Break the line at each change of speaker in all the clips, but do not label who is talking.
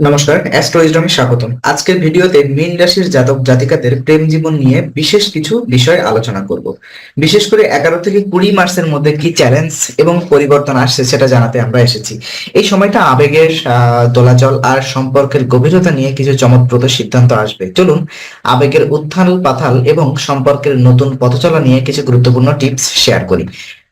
নমস্কার, অ্যাস্ট্রোইজমে স্বাগতম। আজকের ভিডিওতে মীন রাশির জাতক জাতিকাদের প্রেম জীবন নিয়ে বিশেষ কিছু বিষয় আলোচনা করব। বিশেষ করে এগারো থেকে কুড়ি মার্চের মধ্যে কি চ্যালেঞ্জ এবং পরিবর্তন আসছে সেটা জানাতে আমরা এসেছি। এই সময়টা আবেগের দোলাচল আর সম্পর্কের গভীরতা নিয়ে কিছু চমকপ্রদ সিদ্ধান্ত আসবে। চলুন, আবেগের উত্থাল পাথাল এবং সম্পর্কের নতুন পথচলা নিয়ে কিছু গুরুত্বপূর্ণ টিপস শেয়ার করি।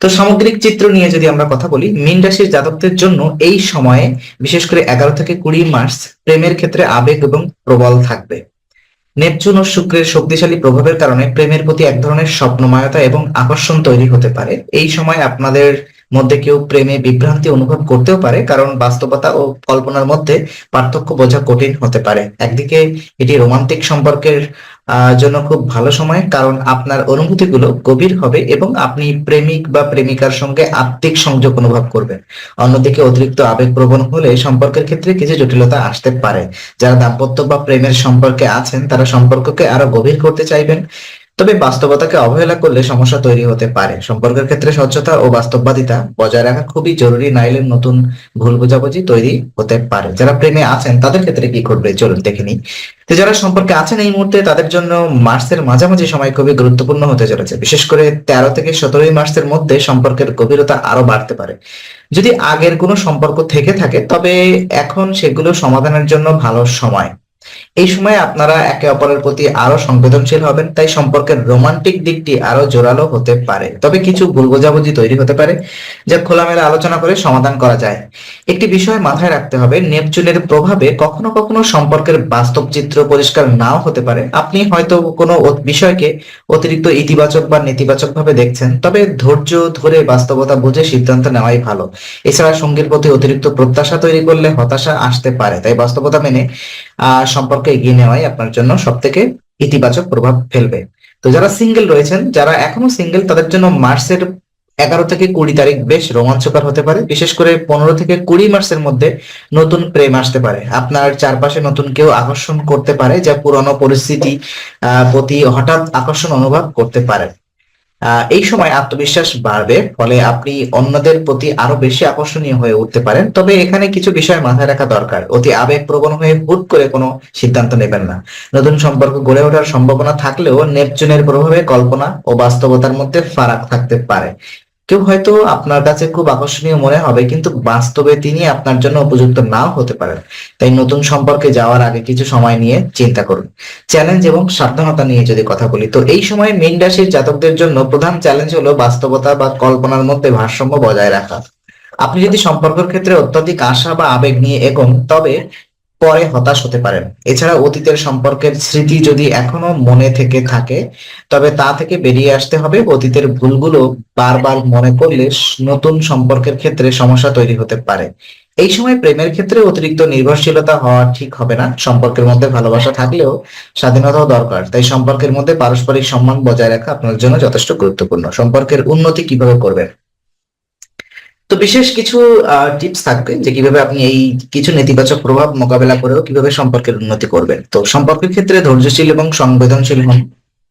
তো সামগ্রিক চিত্র নিয়ে যদি আমরা কথা বলি, মীন রাশির জাতকদের জন্য এই সময়ে বিশেষ করে এগারো থেকে কুড়ি মার্চ প্রেমের ক্ষেত্রে আবেগ এবং প্রবল থাকবে। নেপচুন ও শুক্রের শক্তিশালী প্রভাবের কারণে প্রেমের প্রতি এক ধরনের স্বপ্নময়তা এবং আকর্ষণ তৈরি হতে পারে। এই সময় আপনাদের মধ্যে কেউ প্রেমে বিভ্রান্তি অনুভব করতেও পারে, কারণ বাস্তবতা ও কল্পনার মধ্যে পার্থক্য বোঝা কঠিন হতে পারে। একদিকে এটি রোমান্টিক সম্পর্কের জন্য খুব ভালো সময়, কারণ আপনার অনুভূতিগুলো গভীর হবে এবং আপনি প্রেমিক বা প্রেমিকার সঙ্গে আত্মিক সংযোগ অনুভব করবেন। অন্যদিকে অতিরিক্ত আবেগ প্রবণ হলে সম্পর্কের ক্ষেত্রে কিছু জটিলতা আসতে পারে। যারা দাম্পত্য বা প্রেমের সম্পর্কে আছেন, তারা সম্পর্ককে আরও গভীর করতে চাইবেন। তবে বাস্তবতাকে অবহেলা করলে সমস্যা তৈরি হতে পারে। সম্পর্কের ক্ষেত্রে স্বচ্ছতা ও বাস্তববাদিতা বজায় রাখা খুবই জরুরি, নাইলে নতুন ভুল বোঝাবুঝি তৈরি হতে পারে। যারা প্রেমে আছেন, তাদের ক্ষেত্রে কি ঘটবে? চলুন দেখে নিই। তো যারা সম্পর্কে আছেন এই মুহূর্তে, তাদের জন্য মার্চের মাঝামাঝি সময় খুবই গুরুত্বপূর্ণ হতে চলেছে। বিশেষ করে তেরো থেকে সতেরোই মার্চের মধ্যে সম্পর্কের গভীরতা আরও বাড়তে পারে। যদি আগের কোনো সম্পর্ক থেকে থাকে, তবে এখন সেগুলো সমাধানের জন্য ভালো সময়। এই সময় আপনারা একে অপরের প্রতি আরও সংবেদনশীল হবেন, তাই সম্পর্কের রোমান্টিক দিকটি আরও জোরালো হতে পারে। তবে কিছু ভুল বোঝাবুঝি তৈরি হতে পারে, যা খোলামেলা আলোচনা করে সমাধান করা যায়। একটি বিষয় মাথায় রাখতে হবে, নেপচুনের প্রভাবে কখনো কখনো সম্পর্কের বাস্তব চিত্র পরিষ্কার নাও হতে পারে। আপনি হয়তো কোনো বিষয়কে অতিরিক্ত ইতিবাচক বা নেতিবাচক ভাবে দেখছেন, তবে ধৈর্য ধরে বাস্তবতা বুঝে সিদ্ধান্ত নেওয়াই ভালো। এছাড়া সঙ্গীর প্রতি অতিরিক্ত প্রত্যাশা তৈরি করলে হতাশা আসতে পারে, তাই বাস্তবতা মেনে, আহ সম্পর্কে এগিয়ে নেওয়াই আপনার জন্য সব থেকে ইতিবাচক প্রভাব ফেলবে। তো যারা সিঙ্গেল রয়েছেন, যারা এখনও সিঙ্গেল তাদের জন্য মার্চের এগারো থেকে কুড়ি তারিখ বেশ রোমাঞ্চকর হতে পারে। বিশেষ করে পনেরো থেকে কুড়ি মার্চের মধ্যে নতুন প্রেম আসতে পারে। আপনার চারপাশে নতুন কেউ আকর্ষণ করতে পারে, যা পুরনো পরিস্থিতি প্রতি হঠাৎ আকর্ষণ অনুভব করতে পারে। এই সময় আত্মবিশ্বাস বাড়বে, ফলে আপনি অন্যদের প্রতি আরও বেশি আকর্ষণীয় হয়ে উঠতে পারেন। তবে এখানে কিছু বিষয় মাথায় রাখা দরকার। অতি আবেগ প্রবণ হয়ে হুট করে কোনো সিদ্ধান্ত নেবেন না। নতুন সম্পর্ক গড়ে ওঠার সম্ভাবনা থাকলেও নেপচুনের প্রভাবে কল্পনা ও বাস্তবতার মধ্যে ফারাক থাকতে পারে। কেউ হয়তো আপনার কাছে খুব আকর্ষণীয় মনে হবে, কিন্তু বাস্তবে তিনি আপনার জন্য উপযুক্ত নাও হতে পারেন। তাই নতুন সম্পর্কে যাওয়ার আগে কিছু সময় নিয়ে চিন্তা করুন। চ্যালেঞ্জ এবং সাবধানতা নিয়ে যদি কথা বলি, তো এই সময় মীন রাশির জাতকদের জন্য প্রধান চ্যালেঞ্জ হলো বাস্তবতা বা কল্পনার মধ্যে ভারসাম্য বজায় রাখা। আপনি যদি সম্পর্কের ক্ষেত্রে অত্যধিক আশা বা আবেগ নিয়ে এগোন, তবে পরে হতাশ হতে পারেন। এছাড়া অতীতের সম্পর্কের স্মৃতি যদি এখনও মনে থেকে থাকে, তবে তা থেকে বেরিয়ে আসতে হবে। অতীতের ভুলগুলো বারবার মনে করলে নতুন সম্পর্কের ক্ষেত্রে সমস্যা তৈরি হতে পারে। এই সময় প্রেমের ক্ষেত্রে অতিরিক্ত নির্ভরশীলতা হওয়া ঠিক হবে না। সম্পর্কের মধ্যে ভালোবাসা থাকলেও স্বাধীনতাও দরকার। তাই সম্পর্কের মধ্যে পারস্পরিক সম্মান বজায় রাখা আপনার জন্য যথেষ্ট গুরুত্বপূর্ণ। সম্পর্কের উন্নতি কীভাবে করবেন? তো বিশেষ কিছু টিপস থাকবে যে কীভাবে আপনি এই কিছু নেতিবাচক প্রভাব মোকাবেলা করেও কীভাবে সম্পর্কের উন্নতি করবেন। তো সম্পর্কের ক্ষেত্রে ধৈর্যশীল এবং সংবেদনশীল হন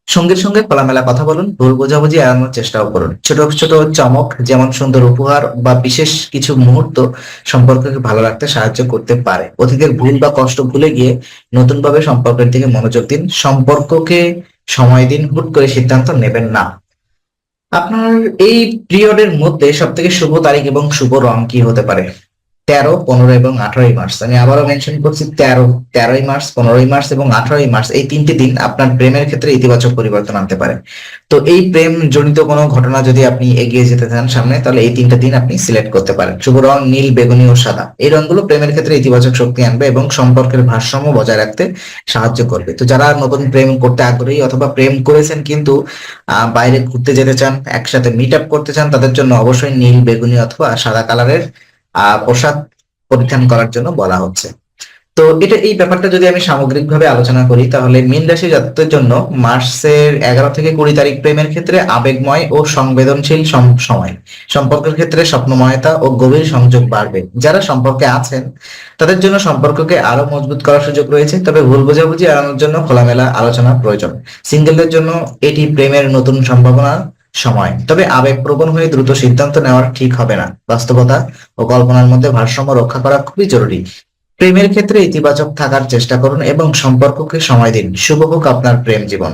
সঙ্গীর সঙ্গে খোলামেলা কথা বলুন, ভুল বোঝাবুঝি এড়ানোর চেষ্টাও করুন। ছোট ছোট চমক, যেমন সুন্দর উপহার বা বিশেষ কিছু মুহূর্ত সম্পর্ককে ভালো রাখতে সাহায্য করতে পারে। অতীতের ভুল বা কষ্ট ভুলে গিয়ে নতুন ভাবে সম্পর্কের দিকে মনোযোগ দিন। সম্পর্ককে সময় দিন, হুট করে সিদ্ধান্ত নেবেন না। আপনার এই পিরিয়ডের মধ্যে সব থেকে শুভ তারিখ এবং শুভ রং কি হতে পারে? তেরো, পনেরো এবং আঠারোই মার্চ। আমি আবারও মেনশন করছি, তেরো, তেরোই মার্চ, পনেরোই মার্চ এবং আঠারোই মার্চ। এই তিনটি দিন আপনার প্রেমের ক্ষেত্রে ইতিবাচক পরিবর্তন আনতে পারে। তো এই প্রেম জনিত কোনো ঘটনা যদি আপনি এগিয়ে যেতে চান সামনে, তাহলে এই তিনটা দিন আপনি সিলেক্ট করতে পারেন। শুভ রং, নীল, বেগুনি ও সাদা। এই রংগুলো প্রেমের ক্ষেত্রে ইতিবাচক শক্তি আনবে এবং সম্পর্কের ভারসাম্য বজায় রাখতে সাহায্য করবে। তো যারা নতুন প্রেম করতে আগ্রহী অথবা প্রেম করেছেন কিন্তু বাইরে ঘুরতে যেতে চান, একসাথে মিট আপ করতে চান, তাদের জন্য অবশ্যই নীল, বেগুনি অথবা সাদা কালারের পোশাক পরিধান করার জন্য বলা হচ্ছে। তো এটা এই ব্যাপারটা যদি আমি সামগ্রিকভাবে আলোচনা করি, তাহলে মীন রাশি জাতকদের জন্য মার্চের এগারো থেকে কুড়ি তারিখ প্রেমের ক্ষেত্রে আবেগময় ও সংবেদনশীল সম- সময়। সম্পর্কের ক্ষেত্রে স্বপ্নময়তা ও গভীর সংযোগ বাড়বে। যারা সম্পর্কে আছেন, তাদের জন্য সম্পর্ককে আরও মজবুত করার সুযোগ রয়েছে, তবে ভুল বোঝাবুঝি এড়ানোর জন্য খোলামেলা আলোচনা প্রয়োজন। সিঙ্গেলদের জন্য এটি প্রেমের নতুন সম্ভাবনা। সময়। তবে আবেগপ্রবণ হয়ে দ্রুত সিদ্ধান্ত নেওয়ার ঠিক হবে না। বাস্তবতা ও কল্পনার মধ্যে ভারসাম্য রক্ষা করা খুবই জরুরি। প্রেমের ক্ষেত্রে ইতিবাচক থাকার চেষ্টা করুন এবং সম্পর্ককে সময় দিন। শুভ হোক আপনার প্রেম জীবন।